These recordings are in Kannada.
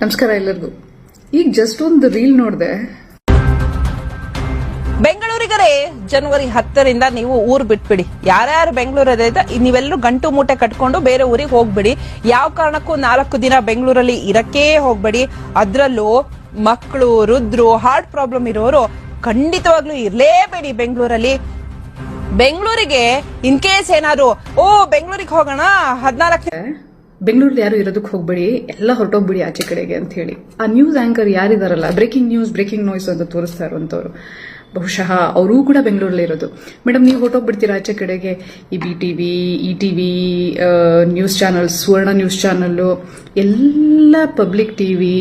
ನಮಸ್ಕಾರ ಎಲ್ಲರಿಗೂ. ಈಗ ಜಸ್ಟ್ ಒಂದು ರೀಲ್ ನೋಡಿದೆ. ಬೆಂಗಳೂರಿಗರೇ ಜನವರಿ ಹತ್ತರಿಂದ ನೀವು ಊರ್ ಬಿಟ್ಬಿಡಿ. ಯಾರ್ಯಾರು ಬೆಂಗಳೂರಲ್ಲಿ ನೀವೆಲ್ಲರೂ ಗಂಟು ಮೂಟೆ ಕಟ್ಕೊಂಡು ಬೇರೆ ಊರಿಗೆ ಹೋಗ್ಬಿಡಿ. ಯಾವ ಕಾರಣಕ್ಕೂ ನಾಲ್ಕು ದಿನ ಬೆಂಗಳೂರಲ್ಲಿ ಇರಕ್ಕೇ ಹೋಗ್ಬೇಡಿ. ಅದ್ರಲ್ಲೂ ಮಕ್ಕಳು ರುದ್ರು ಹಾರ್ಟ್ ಪ್ರಾಬ್ಲಮ್ ಇರೋರು ಖಂಡಿತವಾಗ್ಲೂ ಇರ್ಲೇಬೇಡಿ ಬೆಂಗಳೂರಲ್ಲಿ. ಬೆಂಗಳೂರಿಗೆ ಇನ್ ಕೇಸ್ ಏನಾದ್ರು ಓ ಬೆಂಗಳೂರಿಗೆ ಹೋಗೋಣ ಹದಿನಾಲ್ಕು ಬೆಂಗಳೂರಲ್ಲಿ ಯಾರು ಇರೋದಕ್ಕೆ ಹೋಗ್ಬೇಡಿ, ಎಲ್ಲ ಹೊರಟೋಗ್ಬಿಡಿ ಆಚೆ ಕಡೆಗೆ ಅಂತ ಹೇಳಿ. ಆ ನ್ಯೂಸ್ ಆಂಕರ್ ಯಾರಿದಾರಲ್ಲ ಬ್ರೇಕಿಂಗ್ ನ್ಯೂಸ್ ಬ್ರೇಕಿಂಗ್ ನಾಯ್ಸ್ ಅಂತ ತೋರಿಸ್ತಾ ಇರುವಂತವ್ರು. ಬಹುಶಃ ಅವರೂ ಕೂಡ ಬೆಂಗಳೂರಲ್ಲಿ ಇರೋದು. ಮೇಡಮ್, ನೀವು ಹೊರಟೋಗ್ಬಿಡ್ತೀರಾ ಆಚೆ ಕಡೆಗೆ? ಈ B T V E T V news channel Suvarna news channel ಎಲ್ಲ public T V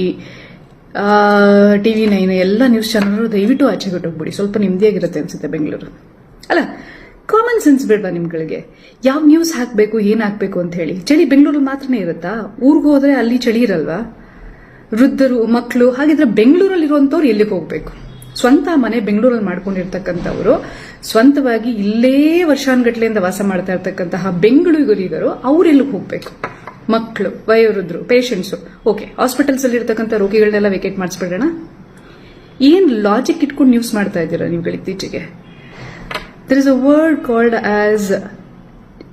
T V nine ಎಲ್ಲ ನ್ಯೂಸ್ ಚಾನಲ್ ದಯವಿಟ್ಟು ಆಚೆ ಹೊರಟೋಗ್ಬಿಡಿ ಸ್ವಲ್ಪ ನೆಮ್ಮದಿಯಾಗಿರುತ್ತೆ ಅನ್ಸುತ್ತೆ ಬೆಂಗಳೂರು. ಅಲ್ಲ ಕಾಮನ್ ಸೆನ್ಸ್ ಬೇಡವಾ ನಿಮ್ಗಳಿಗೆ? ಯಾವ ನ್ಯೂಸ್ ಹಾಕಬೇಕು, ಏನ್ ಹಾಕ್ಬೇಕು ಅಂತ ಹೇಳಿ. ಚಳಿ ಬೆಂಗಳೂರಲ್ಲಿ ಮಾತ್ರನೇ ಇರುತ್ತಾ? ಊರಿಗೆ ಹೋದ್ರೆ ಅಲ್ಲಿ ಚಳಿ ಇರಲ್ವಾ? ವೃದ್ಧರು ಮಕ್ಕಳು ಹಾಗಿದ್ರೆ ಬೆಂಗಳೂರಲ್ಲಿ ಇರುವಂತವ್ರು ಎಲ್ಲಿಗೆ ಹೋಗ್ಬೇಕು? ಸ್ವಂತ ಮನೆ ಬೆಂಗಳೂರಲ್ಲಿ ಮಾಡ್ಕೊಂಡಿರ್ತಕ್ಕಂಥವರು ಸ್ವಂತವಾಗಿ ಇಲ್ಲೇ ವರ್ಷಾನ್ಗಟ್ಲೆಯಿಂದ ವಾಸ ಮಾಡ್ತಾ ಇರ್ತಕ್ಕಂತಹ ಬೆಂಗಳೂರಿಗರು ಅವ್ರು ಎಲ್ಲಕ್ಕೆ ಹೋಗ್ಬೇಕು? ಮಕ್ಕಳು ವಯೋವೃದ್ಧರು ಪೇಷಂಟ್ಸು ಓಕೆ ಹಾಸ್ಪಿಟಲ್ಸ್ ಅಲ್ಲಿ ಇರ್ತಕ್ಕಂಥ ರೋಗಿಗಳನ್ನೆಲ್ಲ ವೇಕೇಟ್ ಮಾಡಿಸ್ಬಿಡೋಣ. ಏನ್ ಲಾಜಿಕ್ ಇಟ್ಕೊಂಡು ನ್ಯೂಸ್ ಮಾಡ್ತಾ ಇದ್ದೀರಾ ನೀವುಗಳು ಇತ್ತೀಚೆಗೆ? There is a word called as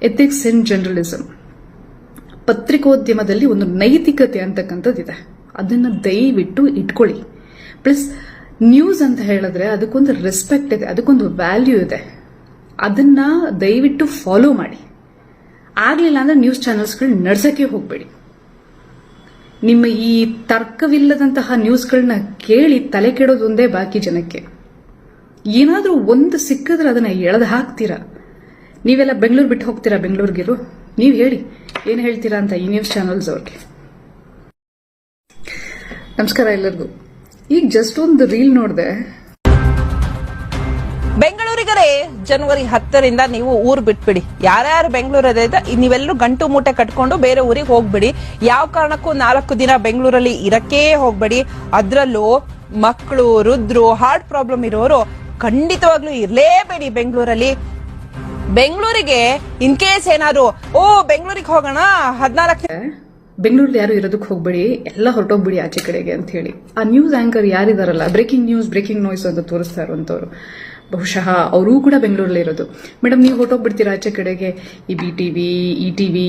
ethics in journalism ಪತ್ರಿಕೋದ್ಯಮದಲ್ಲಿ ಒಂದು ನೈತಿಕತೆ ಅಂತಕ್ಕಂಥದ್ದಿದೆ. ಅದನ್ನು ದಯವಿಟ್ಟು ಇಟ್ಕೊಳ್ಳಿ. ಪ್ಲಸ್ ನ್ಯೂಸ್ ಅಂತ ಹೇಳಿದ್ರೆ ಅದಕ್ಕೊಂದು ರೆಸ್ಪೆಕ್ಟ್ ಇದೆ, ಅದಕ್ಕೊಂದು ವ್ಯಾಲ್ಯೂ ಇದೆ. ಅದನ್ನ ದಯವಿಟ್ಟು ಫಾಲೋ ಮಾಡಿ. ಆಗಲಿಲ್ಲ ಅಂದ್ರೆ ನ್ಯೂಸ್ ಚಾನೆಲ್ಸ್ಗಳು ನಡ್ಸೋಕ್ಕೆ ಹೋಗಬೇಡಿ. ನಿಮ್ಮ ಈ ತರ್ಕವಿಲ್ಲದಂತಹ ನ್ಯೂಸ್ಗಳನ್ನ ಕೇಳಿ ತಲೆ ಕೆಡೋದೊಂದೇ ಬಾಕಿ ಜನಕ್ಕೆ. ಏನಾದ್ರೂ ಒಂದು ಸಿಕ್ಕಿದ್ರೆ ಅದನ್ನ ಎಳೆದು ಹಾಕ್ತೀರಾ? ನೀವೆಲ್ಲ ಬೆಂಗಳೂರು ಬಿಟ್ಟು ಹೋಗ್ತೀರಾ ಬೆಂಗಳೂರಿಗಿರು ನೀವು ಹೇಳಿ, ಏನ್ ಹೇಳ್ತೀರಾ ಅಂತ ಈ ನ್ಯೂಸ್ ಚಾನಲ್ಸ್ ಅವ್ರಿಗೆ. ನಮಸ್ಕಾರ ಎಲ್ಲರಿಗೂ. ಈಗ ಜಸ್ಟ್ ಒಂದು ರೀಲ್ ನೋಡಿದೆ. ಬೆಂಗಳೂರಿಗರೇ, ಜನವರಿ ಹತ್ತರಿಂದ ನೀವು ಊರ್ ಬಿಟ್ಬಿಡಿ. ಯಾರ್ಯಾರು ಬೆಂಗಳೂರದ ನೀವೆಲ್ಲರೂ ಗಂಟು ಮೂಟೆ ಕಟ್ಕೊಂಡು ಬೇರೆ ಊರಿಗೆ ಹೋಗ್ಬಿಡಿ. ಯಾವ ಕಾರಣಕ್ಕೂ ನಾಲ್ಕು ದಿನ ಬೆಂಗಳೂರಲ್ಲಿ ಇರಕ್ಕೇ ಹೋಗ್ಬೇಡಿ. ಅದ್ರಲ್ಲೂ ಮಕ್ಕಳು ರುದ್ರು ಹಾರ್ಟ್ ಪ್ರಾಬ್ಲಮ್ ಇರೋರು ಖಂಡಿತವಾಗ್ಲೂ ಇರ್ಲೇಬೇಡಿ ಬೆಂಗಳೂರಲ್ಲಿ. ಬೆಂಗಳೂರಿಗೆ ಇನ್ ಕೇಸ್ ಏನಾದ್ರು, ಓ, ಬೆಂಗಳೂರಿಗೆ ಹೋಗೋಣ ಹದಿನಾಲ್ಕು ಬೆಂಗಳೂರಲ್ಲಿ ಯಾರು ಇರೋದಕ್ಕೆ ಹೋಗ್ಬೇಡಿ, ಎಲ್ಲ ಹೊರಟೋಗ್ಬಿಡಿ ಆಚೆ ಕಡೆಗೆ ಅಂತ ಹೇಳಿ. ಆ ನ್ಯೂಸ್ ಆಂಕರ್ ಯಾರಿದಾರಲ್ಲ ಬ್ರೇಕಿಂಗ್ ನ್ಯೂಸ್ ಬ್ರೇಕಿಂಗ್ ನಾಯ್ಸ್ ಅಂತ ತೋರಿಸ್ತಾ ಇರುವಂತವ್ರು ಬಹುಶಃ ಅವರೂ ಕೂಡ ಬೆಂಗಳೂರಲ್ಲಿ ಇರೋದು. ಮೇಡಮ್, ನೀವು ಹೊರಟೋಗ್ಬಿಡ್ತೀರಾ ಆಚೆ ಕಡೆಗೆ? ಈ B T V E T V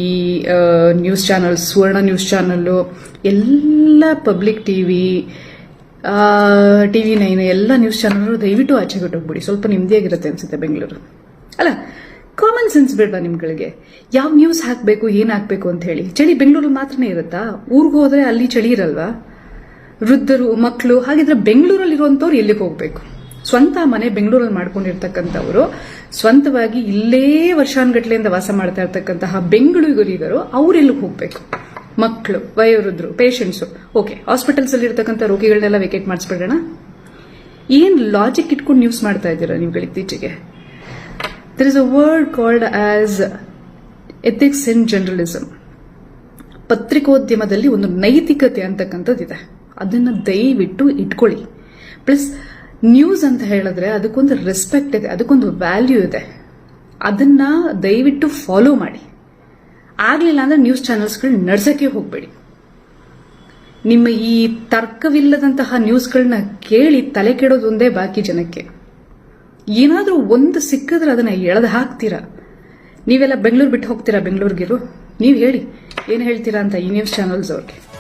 news channel Suvarna news channel ಎಲ್ಲ ಪಬ್ಲಿಕ್ ಟಿವಿ ಟಿವಿ ನೈನ್ ಎಲ್ಲ ನ್ಯೂಸ್ ಚಾನಲ್ ದಯವಿಟ್ಟು ಆಚೆ ಹೋಗ್ಬಿಡಿ. ಸ್ವಲ್ಪ ನೆಮ್ಮದಿಯಾಗಿರುತ್ತೆ ಅನ್ಸುತ್ತೆ ಬೆಂಗಳೂರು. ಅಲ್ಲ ಕಾಮನ್ ಸೆನ್ಸ್ ಬೇಡವಾ ನಿಮ್ಗಳಿಗೆ? ಯಾವ ನ್ಯೂಸ್ ಹಾಕಬೇಕು, ಏನು ಹಾಕ್ಬೇಕು ಅಂತ ಹೇಳಿ. ಚಳಿ ಬೆಂಗಳೂರಲ್ಲಿ ಮಾತ್ರನೇ ಇರುತ್ತಾ? ಊರಿಗೆ ಹೋದರೆ ಅಲ್ಲಿ ಚಳಿ ಇರಲ್ವಾ? ವೃದ್ಧರು ಮಕ್ಕಳು ಹಾಗಿದ್ರೆ ಬೆಂಗಳೂರಲ್ಲಿ ಇರುವಂತವ್ರು ಎಲ್ಲಿಗೆ ಹೋಗ್ಬೇಕು? ಸ್ವಂತ ಮನೆ ಬೆಂಗಳೂರಲ್ಲಿ ಮಾಡ್ಕೊಂಡಿರ್ತಕ್ಕಂಥವರು ಸ್ವಂತವಾಗಿ ಇಲ್ಲೇ ವರ್ಷಾನ್ಗಟ್ಲೆಯಿಂದ ವಾಸ ಮಾಡ್ತಾ ಇರ್ತಕ್ಕಂತಹ ಬೆಂಗಳೂರಿಗರು ಅವ್ರು ಎಲ್ಲಿಗೆ ಹೋಗ್ಬೇಕು? ಮಕ್ಕಳು ವಯೋವೃದ್ಧರು ಪೇಷಂಟ್ಸು ಓಕೆ ಹಾಸ್ಪಿಟಲ್ಸ್ ಅಲ್ಲಿ ಇರ್ತಕ್ಕಂಥ ರೋಗಿಗಳನ್ನೆಲ್ಲ ವೇಕೇಟ್ ಮಾಡಿಸ್ಬಿಡೋಣ. ಏನ್ ಲಾಜಿಕ್ ಇಟ್ಕೊಂಡು ನ್ಯೂಸ್ ಮಾಡ್ತಾ ಇದ್ದೀರಾ ನೀವುಗಳು ಇತ್ತೀಚೆಗೆ? There is a word called as ethics in journalism ಪತ್ರಿಕೋದ್ಯಮದಲ್ಲಿ ಒಂದು ನೈತಿಕತೆ ಅಂತಕ್ಕಂಥದ್ದಿದೆ. ಅದನ್ನ ದಯವಿಟ್ಟು ಇಟ್ಕೊಳ್ಳಿ. ಪ್ಲಸ್ ನ್ಯೂಸ್ ಅಂತ ಹೇಳಿದ್ರೆ ಅದಕ್ಕೊಂದು ರೆಸ್ಪೆಕ್ಟ್ ಇದೆ, ಅದಕ್ಕೊಂದು ವ್ಯಾಲ್ಯೂ ಇದೆ. ಅದನ್ನ ದಯವಿಟ್ಟು ಫಾಲೋ ಮಾಡಿ. ಆಗ್ಲಿಲ್ಲ ಅಂದ್ರೆ ನ್ಯೂಸ್ ಚಾನೆಲ್ಸ್ಗಳು ನಡ್ಸಕ್ಕೆ ಹೋಗಬೇಡಿ. ನಿಮ್ಮ ಈ ತರ್ಕವಿಲ್ಲದಂತಹ ನ್ಯೂಸ್ಗಳನ್ನ ಕೇಳಿ ತಲೆ ಕೆಡೋದೊಂದೇ ಬಾಕಿ ಜನಕ್ಕೆ. ಏನಾದರೂ ಒಂದು ಸಿಕ್ಕಿದ್ರೆ ಅದನ್ನ ಎಳೆದು ಹಾಕ್ತೀರಾ? ನೀವೆಲ್ಲ ಬೆಂಗಳೂರು ಬಿಟ್ಟು ಹೋಗ್ತೀರಾ ಬೆಂಗಳೂರಿಗೆ ನೀವು ಹೇಳಿ, ಏನು ಹೇಳ್ತೀರಾ ಅಂತ ಈ ನ್ಯೂಸ್ ಚಾನಲ್ಸ್ ಅವ್ರಿಗೆ.